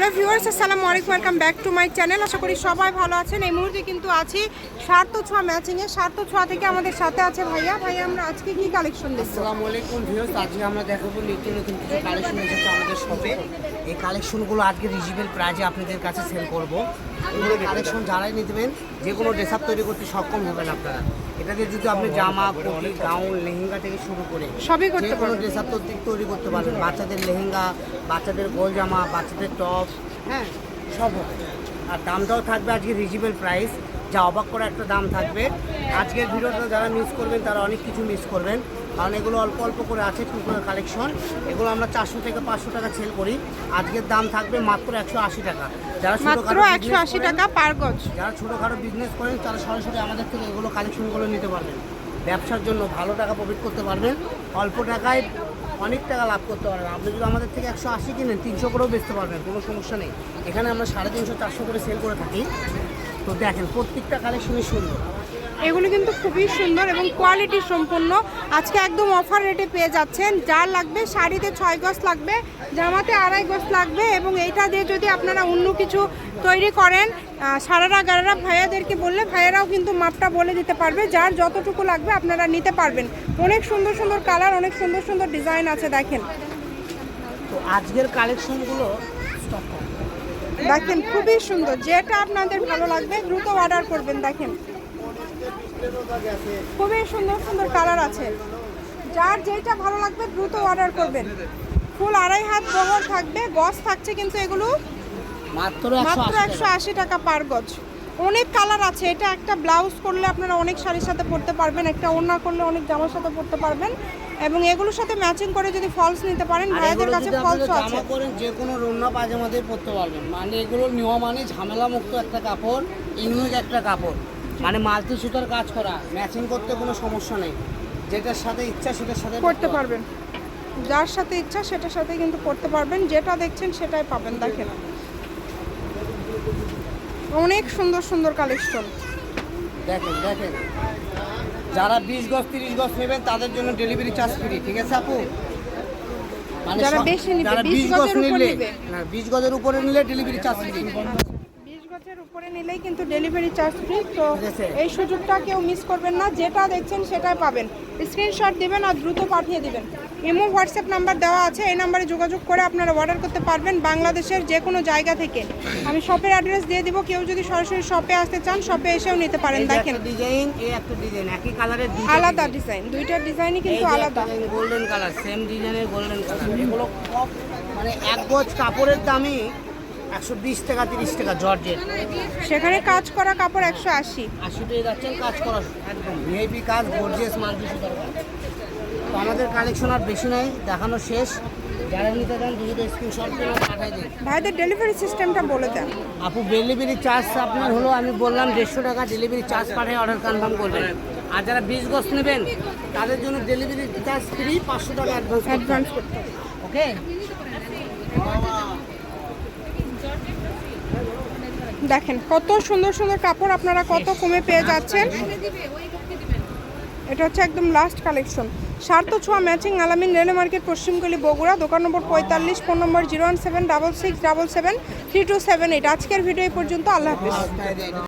Hello viewers আসসালামু আলাইকুম welcome back to my channel আশা করি সবাই ভালো আছেন। এই মুহূর্তে কিন্তু আছি স্বার্থ ছোঁয়া ম্যাচিংয়ে স্বার্থ ছোঁয়া থেকে আমাদের সাথে আছে ভাইয়া। ভাইয়া, আমরা আজকে কি কালেকশন দেখব? আসসালামু আলাইকুম ভিউয়ার্স আজকে আমরা দেখাবো নিত্য নতুন কিছু কালেকশন এসেছে আমাদের শপে এই কালেকশনগুলো আজকে রিজিবেল প্রাইজে আপনাদের কাছে সেল করব। এগুলো কালেকশন যারাই নিতেবেন যে কোনো ড্রেস আপ তৈরি করতে সক্ষম হবেন আপনারা। এটা দিয়ে যদি আপনি জামা কোটি গাউন লেহেঙ্গা থেকে শুরু করে সবই করতে যে কোনো। ড্রেস আপ তৈরি করতে পারবেন। বাচ্চাদের লেহেঙ্গা বাচ্চাদের গোল জামা বাচ্চাদের টপ হ্যাঁ সব হবে। আর দামটাও থাকবে আজকে রিজনেবল প্রাইস যা অবাক করা একটা দাম থাকবে। আজকের ভিডিওটা যারা মিস করবেন তারা অনেক কিছু মিস করবেন। কারণ এগুলো অল্প অল্প করে আছে টুকরো কালেকশন এগুলো আমরা চারশো থেকে পাঁচশো টাকা সেল করি। আজকের দাম থাকবে মাত্র একশো আশি টাকা। যারা ছোটোখাটো একশো আশি টাকা পার গজ। যারা ছোটোখাটো বিজনেস করেন তারা সরাসরি আমাদের থেকে এগুলো কালেকশনগুলো নিতে পারবেন। ব্যবসার জন্য ভালো টাকা প্রফিট করতে পারবেন। অল্প টাকায় অনেক টাকা লাভ করতে পারবেন। আপনি যদি আমাদের থেকে একশো আশি কিনেন তিনশো করেও বেচতে পারবেন কোনো সমস্যা নেই। এখানে আমরা সাড়ে তিনশো চারশো করে সেল করে থাকি। তো দেখেন প্রত্যেকটা কালেকশনই সুন্দর। এগুলো কিন্তু খুবই সুন্দর এবং কোয়ালিটি সম্পন্ন আজকে একদম অফার রেটে পেয়ে যাচ্ছেন। যার লাগবে শাড়িতে ছয় গজ লাগবে জামাতে আড়াই গজ লাগবে এবং এইটা দিয়ে যদি আপনারা অন্য কিছু তৈরি করেন সারারা গারারা ভাইয়াদেরকে বললে ভাইয়ারাও কিন্তু মাপটা বলে দিতে পারবে। যার যতটুকু লাগবে আপনারা নিতে পারবেন। অনেক সুন্দর সুন্দর কালার অনেক সুন্দর সুন্দর ডিজাইন আছে দেখেন। তো আজকের কালেকশনগুলো স্টক দেখেন খুবই সুন্দর। যেটা আপনাদের ভালো লাগবে দ্রুত অর্ডার করবেন দেখেন। খুবই সুন্দর সুন্দর কালার আছে। যার যেটা ভালো লাগবে দ্রুত অর্ডার করবেন। ফুল আড়াই হাত বহর থাকবে গছ থাকছে কিন্তু এগুলো মাত্র একশো আশি টাকা। পার গজ। অনেক কালার আছে। এটা একটা ব্লাউজ করলে আপনারা অনেক শাড়ির সাথে পরতে পারবেন একটা ওড়না করলে অনেক জামার সাথে পরতে পারবেন এবং এগুলোর সাথে ম্যাচিং করে যদি ফলস নিতে পারেন আর ভাইয়াদের কাছে আপনারা আছে। জামা করেন যে কোনো রন্না পাজামাতে পরতে পারবেন। মানে এগুলো নেওয়া মানে ঝামেলা মুক্ত একটা কাপড় ইউনিক একটা কাপড়। মানে মাল্টি সুতার কাজ করা ম্যাচিং করতে কোনো সমস্যা নেই। যেটার সাথে ইচ্ছা সেটার সাথে করতে পারবেন। যার সাথে ইচ্ছা সেটার সাথে কিন্তু করতে পারবেন যেটা দেখছেন সেটাই পাবেন দেখেন। অনেক সুন্দর সুন্দর কালেকশন দেখেন দেখেন। যারা বিশ গজ তিরিশ গজ নেবেন তাদের জন্য ডেলিভারি চার্জ ফ্রি ঠিক আছে আপু? মানে যারা বেশি নিবে, 20 বিশ গজ গজের উপর নিলে নিবে। না বিশ গজের উপরে নিলে ডেলিভারি চার্জ ফ্রি বিশ গজের উপরে নিলেই কিন্তু ডেলিভারি চার্জ ফ্রি তো এই সুযোগটা কেউ মিস করবেন না যেটা দেখছেন সেটাই পাবেন। স্ক্রিনশট দেবেন আর দ্রুত পাঠিয়ে দেবেন। ইমো হোয়াটসঅ্যাপ নাম্বার দেওয়া আছে এই নাম্বারে যোগাযোগ করে আপনারা অর্ডার করতে পারবেন বাংলাদেশের যে কোনো জায়গা থেকে। আমি শপের অ্যাড্রেস দিয়ে দিব কেউ যদি সরাসরি শপে আসতে চান শপে এসেও নিতে পারেন দেখেন। ডিজাইন এই একটা ডিজাইন একই কালারের আলাদা ডিজাইন দুইটা ডিজাইনই কিন্তু আলাদা। গোল্ডেন কালার সেম ডিজাইনের গোল্ডেন কালার এগুলো মানে এক গজ কাপড়ের দামই একশো বিশ টাকা তিরিশ টাকা জর্জেট। সেখানে কাজ করা কাপড় একশো আশি। আশি টাকা যাচ্ছেন কাজ করা একদম ভিআইপি কাজ গর্জিয়াস মাল্টি সুতার কাজ। তো আমাদের কালেকশন আর বেশি নাই দেখানো শেষ। যারা নিতে চান দুটো স্ক্রিনশট করে পাঠাই দিন। ভাইদের ডেলিভারি সিস্টেমটা বলে দেন। আপু ডেলিভারি চার্জ আপনার হলো আমি বললাম দেড়শো টাকা ডেলিভারি চার্জ পাঠিয়ে অর্ডার কনফার্ম করবেন। আর যারা বিশ গজ নেবেন তাদের জন্য ডেলিভারি চার্জ ফ্রি পাঁচশো টাকা অ্যাডভান্স অ্যাডভান্স করতে ওকে দেখেন কত সুন্দর সুন্দর কাপড় আপনারা কত কমে পেয়ে যাচ্ছেন। এটা হচ্ছে একদম লাস্ট কালেকশন সার্থ ছোঁয়া ম্যাচিং আলামিন রেলে মার্কেট পশ্চিমগুলি বগুড়া দোকান নম্বর পঁয়তাল্লিশ phone number zero one seven double six double seven three two seven eight. আজকের ভিডিও এই পর্যন্ত আল্লাহ হাফিজ।